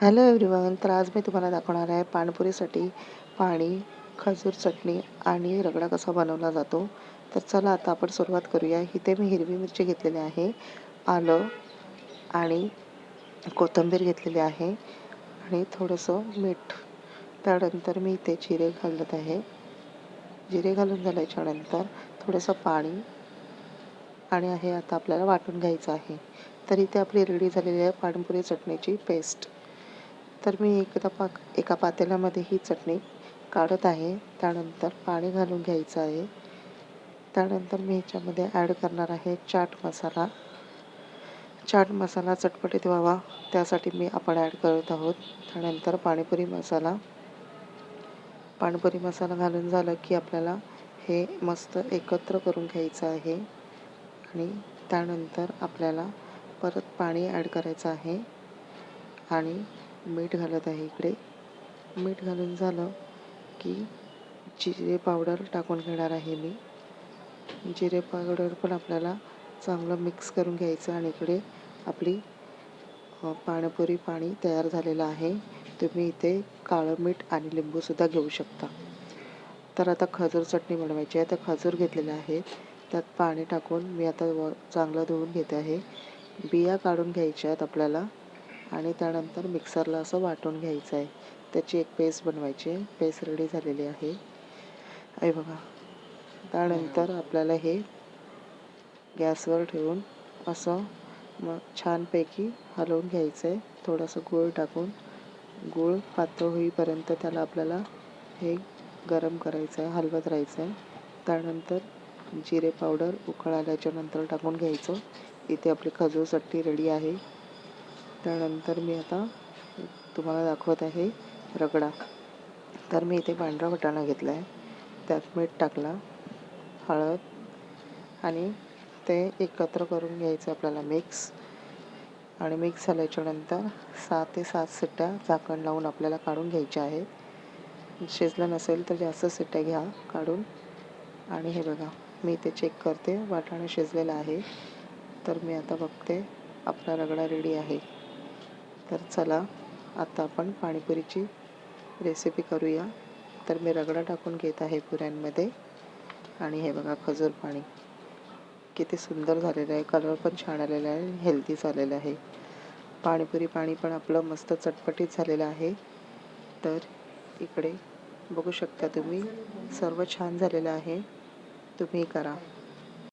Hello everyone तर आज मी तुम्हाला दाखवणार आहे पाणीपुरीसाठी पाणी खजूर चटणी आणि रगडा कसा बनवला जातो. तर चला आता आपण सुरुवात करूया. इथे मी हिरवी मिरची घेतलेली आहे आलं आणि कोथिंबीर घेतलेली आहे आणि थोडंसं मीठ. त्यानंतर मी इथे जिरे घालत आहे. जिरे घालून झाल्याच्यानंतर थोडंसं पाणी आणि हे आता आपल्याला वाटून घ्यायचं आहे. तर इथे आपली रेडी झालेली आहे पाणीपुरी चटणीची पेस्ट. तर मी एकदा पाक एका पातेल्यामध्ये ही चटणी काढत आहे. त्यानंतर पाणी घालून घ्यायचं आहे. त्यानंतर मी ह्याच्यामध्ये ॲड करणार आहे चाट मसाला. चाट मसाला चटपटीत व्हावा. त्यासाठी मी आपण ॲड करत आहोत. त्यानंतर पाणीपुरी मसाला. पाणीपुरी मसाला घालून झालं की आपल्याला हे मस्त एकत्र करून घ्यायचं आहे. आणि त्यानंतर आपल्याला परत पाणी ॲड करायचं आहे. आणि मीठ घालत आहे इकडे. मीठ घालून झालं की जिरे पावडर टाकून घेणार आहे मी. जिरे पावडर पण आपल्याला चांगलं मिक्स करून घ्यायचं आणि इकडे आपली पाणीपुरी पाणी तयार झालेलं आहे. तुम्ही इथे काळं मीठ आणि लिंबूसुद्धा घेऊ शकता. तर आता खजूर चटणी बनवायची आहे. तर खजूर घेतलेलं आहे. त्यात पाणी टाकून मी आता व चांगलं धुवून घेते आहे. बिया काढून घ्यायच्या आहेत आपल्याला. आणि त्यानंतर मिक्सरला असं वाटून घ्यायचं आहे. त्याची एक पेस्ट बनवायची आहे. पेस्ट रेडी झालेली आहे. आहे बघा. त्यानंतर आपल्याला हे गॅसवर ठेवून असं मग छानपैकी हलवून घ्यायचं आहे थोडंसं गूळ टाकून. गूळ पातळ होईपर्यंत त्याला आपल्याला हे गरम करायचं आहे हलवत राहायचं आहे त्यानंतर जिरे पावडर उकळ आल्याच्यानंतर टाकून घ्यायचं. इथे आपली खजूर चटणी रेडी आहे. त्यानंतर मी आता तुम्हाला दाखवत आहे रगडा. तर मी इथे पांढरा वाटाणा घेतला आहे त्यात मीठ टाकला हळद आणि ते एकत्र करून घ्यायचं आपल्याला मिक्स आणि मिक्स झाल्याच्यानंतर सहा ते सात सिट्ट्या झाकण लावून आपल्याला काढून घ्यायच्या आहेत. शिजलं नसेल तर जास्त सिट्ट्या घ्या काढून. आणि हे बघा मी इथे चेक करते वाटाणा शिजलेला आहे. तर मी आता बघते आपला रगडा रेडी आहे. तर चला आता आपण पाणीपुरीची रेसिपी करूया. तर मी रगडा टाकून घेत आहे पुऱ्यांमध्ये. आणि हे बघा खजूर पाणी. किती सुंदर झालेलं आहे. कलर पण छान आलेला आहे. हेल्दी झालेलं आहे. पाणीपुरी पाणी पण आपलं मस्त चटपटीत झालेलं आहे. तर इकडे बघू शकता तुम्ही सर्व छान झालेलं आहे. तुम्ही करा.